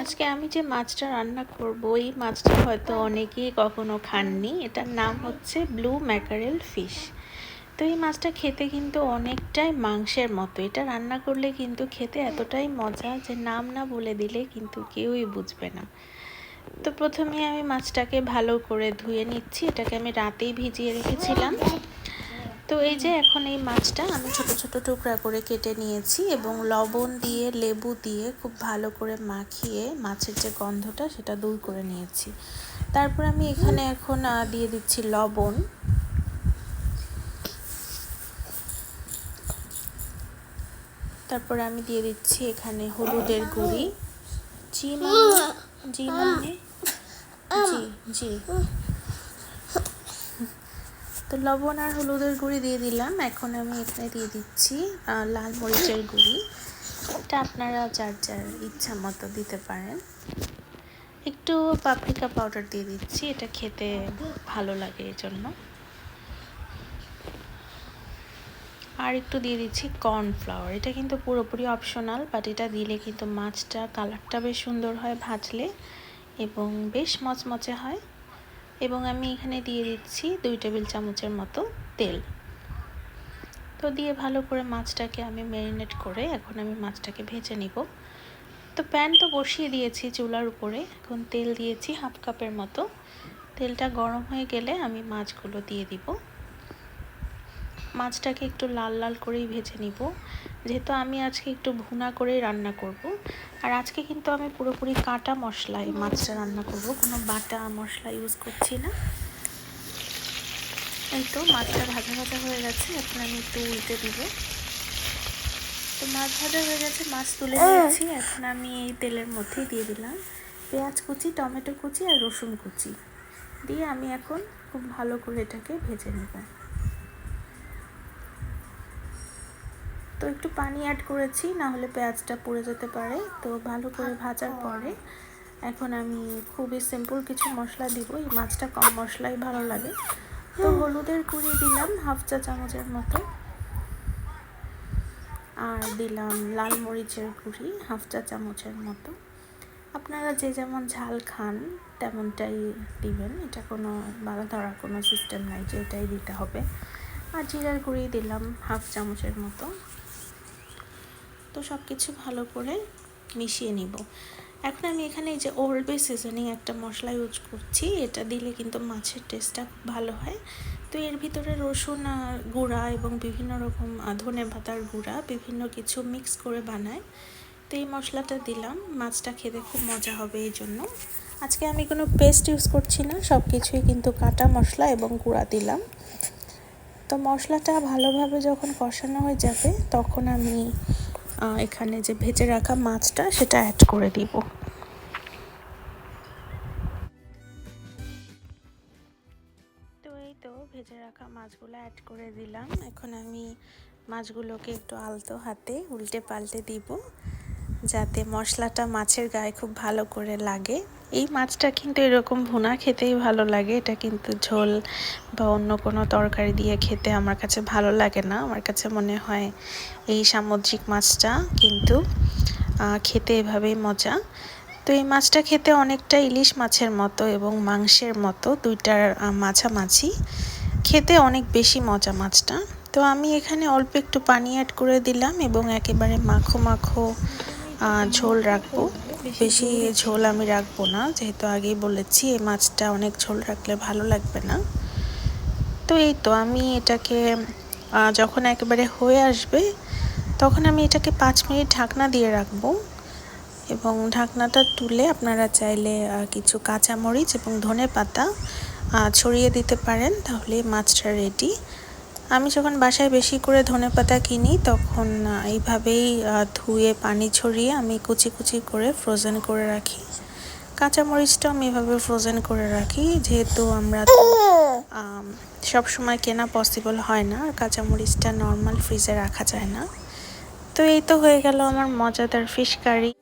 আজকে আমি যে মাছটা রান্না করব, এই মাছটা হয়তো অনেকেই কখনো খাননি। এটার নাম হচ্ছে ব্লু ম্যাকারেল ফিশ। তো এই মাছটা খেতে কিন্তু অনেকটাই মাংসের মতো। এটা রান্না করলে কিন্তু খেতে এতটাই মজা যে নাম না বলে দিলে কিন্তু কেউই বুঝবে না। তো প্রথমে আমি মাছটাকে ভালো করে ধুয়ে নিচ্ছি। এটাকে আমি রাতেই ভিজিয়ে রেখেছিলাম। তো এই যে এখন এই মাছটা আমি ছোট টুকরা করে কেটে নিয়েছি এবং লবণ দিয়ে, লেবু দিয়ে খুব ভালো করে মাখিয়ে মাছের যে গন্ধটা সেটা দূর করে নিয়েছি। তারপর আমি এখানে এখন দিয়ে দিচ্ছি লবণ। তারপর আমি দিয়ে দিচ্ছি এখানে হলুদের গুঁড়ি। জি মানে জি মানে? জি জি। তো লবণ আর হলুদের গুঁড়ি দিয়ে দিলাম। এখন আমি এখানে দিয়ে দিচ্ছি লাল মরিচের গুঁড়ি। এটা আপনারা যার যার ইচ্ছা মতো দিতে পারেন। একটু পাপরিকা পাউডার দিয়ে দিচ্ছি, এটা খেতে ভালো লাগে এই জন্য আর একটু দিয়ে দিচ্ছি কর্নফ্লাওয়ার। এটা কিন্তু পুরোপুরি অপশনাল, বাট এটা দিলে কিন্তু মাছটা, কালারটা বেশ সুন্দর হয় ভাজলে এবং বেশ মচমচে হয়। এবং আমি এখানে দিয়ে দিচ্ছি দুই টেবিল চামচের মতো তেল। তো দিয়ে ভালো করে মাছটাকে আমি ম্যারিনেট করে এখন আমি মাছটাকে ভেজে নিব। তো প্যান তো বসিয়ে দিয়েছি চুলার উপরে, এখন তেল দিয়েছি হাফ কাপের মতো। তেলটা গরম হয়ে গেলে আমি মাছগুলো দিয়ে দিব। মাছটাকে একটু লাল লাল করেই ভেজে নিব। যেহেতু আমি আজকে একটু ভুনা করেই রান্না করব। আর আজকে কিন্তু আমি পুরোপুরি কাটা মশলায় মাছটা রান্না করব। কোনো বাটা মশলা ইউজ করছি না। এই তো মাছটা ভাজা ভাজা হয়ে গেছে। এখন আমি একটু উল্টে দিব। তো মাছ ভাজা হয়ে গেছে, মাছ তুলে নিয়েছি। এখন আমি এই তেলের মধ্যেই দিয়ে দিলাম। পেঁয়াজ কুচি, টমেটো কুচি আর রসুন কুচি। দিয়ে আমি এখন খুব ভালো করে এটাকে ভেজে নেব। তো একটু পানি অ্যাড করেছি না হলে পেঁয়াজটা পুড়ে যেতে পারে। তো ভালো করে ভাজার পরে এখন আমি খুবই সিম্পল কিছু মশলা দিব। এই মাছটা কম মশলাই ভালো লাগে। তো হলুদের গুঁড়ি দিলাম হাফ চা চামচের মতো। আর দিলাম লাল মরিচের গুঁড়ি হাফ চা চামচের মতো। আপনারা যে যেমন ঝাল খান তেমনটাই দিবেন। এটা কোনো বাধা ধরার কোনো সিস্টেম নাই যে এটাই দিতে হবে। আর জিরার গুঁড়ি দিলাম হাফ চামচের মতো। তো সব কিছু ভালো করে মিশিয়ে নিব। এখন আমি এখানে এই যে ওল্ড বে সিজনিং একটা মশলা ইউজ করছি। এটা দিলে কিন্তু মাছের টেস্টটা খুব ভালো হয়। তো এর ভিতরে রসুন আর গুঁড়া এবং বিভিন্ন রকম ধনে পাতার গুঁড়া বিভিন্ন কিছু মিক্স করে বানায়। তো এই মশলাটা দিলাম। মাছটা খেতে খুব মজা হবে এই জন্য। আজকে আমি কোনো পেস্ট ইউজ করছি না। সব কিছুই কিন্তু কাটা মশলা এবং গুঁড়া দিলাম। তো মশলাটা ভালোভাবে যখন কষানো হয়ে যাবে, তখন আমি এখানে যে ভেজে রাখা মাছটা, সেটা অ্যাড করে দিব। তো এই তো ভেজে রাখা মাছগুলো অ্যাড করে দিলাম। এখন আমি মাছগুলোকে একটু আলতো হাতে উল্টে পাল্টে দিব। যাতে মশলাটা মাছের গায়ে খুব ভালো করে লাগে। এই মাছটা কিন্তু এরকম ভুনা খেতেই ভালো লাগে। এটা কিন্তু ঝোল বা অন্য কোনো তরকারি দিয়ে খেতে আমার কাছে ভালো লাগে না। আমার কাছে মনে হয় এই সামুদ্রিক মাছটা কিন্তু খেতে এভাবেই মজা। তো এই মাছটা খেতে অনেকটা ইলিশ মাছের মতো এবং মাংসের মতো দুইটার মাঝামাঝি খেতে অনেক বেশি মজা মাছটা। তো আমি এখানে অল্প একটু পানি অ্যাড করে দিলাম এবং একেবারে মাখো মাখো ঝোল রাখব। বেশি ঝোল আমি রাখব না, যেহেতু আগেই বলেছি, এই মাছটা অনেক ঝোল রাখলে ভালো লাগবে না। তো এই তো আমি এটাকে যখন একেবারে হয়ে আসবে, তখন আমি এটাকে পাঁচ মিনিট ঢাকনা দিয়ে রাখব। এবং ঢাকনাটা তুলে আপনারা চাইলে কিছু কাঁচামরিচ এবং ধনে পাতা ছড়িয়ে দিতে পারেন, তাহলে মাছটা রেডি আমি যখন বাসায় বেশি করে ধনে পাতা কিনি, তখন এইভাবেই ধুয়ে পানি ছড়িয়ে আমি কুচি কুচি করে ফ্রোজেন করে রাখি। কাঁচামরিচটাও আমি এভাবে ফ্রোজেন করে রাখি, যেহেতু আমরা সব সময় কেনা পসিবল হয় না, আর কাঁচামরিচটা নর্মাল ফ্রিজে রাখা যায় না। তো এই তো হয়ে গেল আমার মজাদার ফিশ কারি।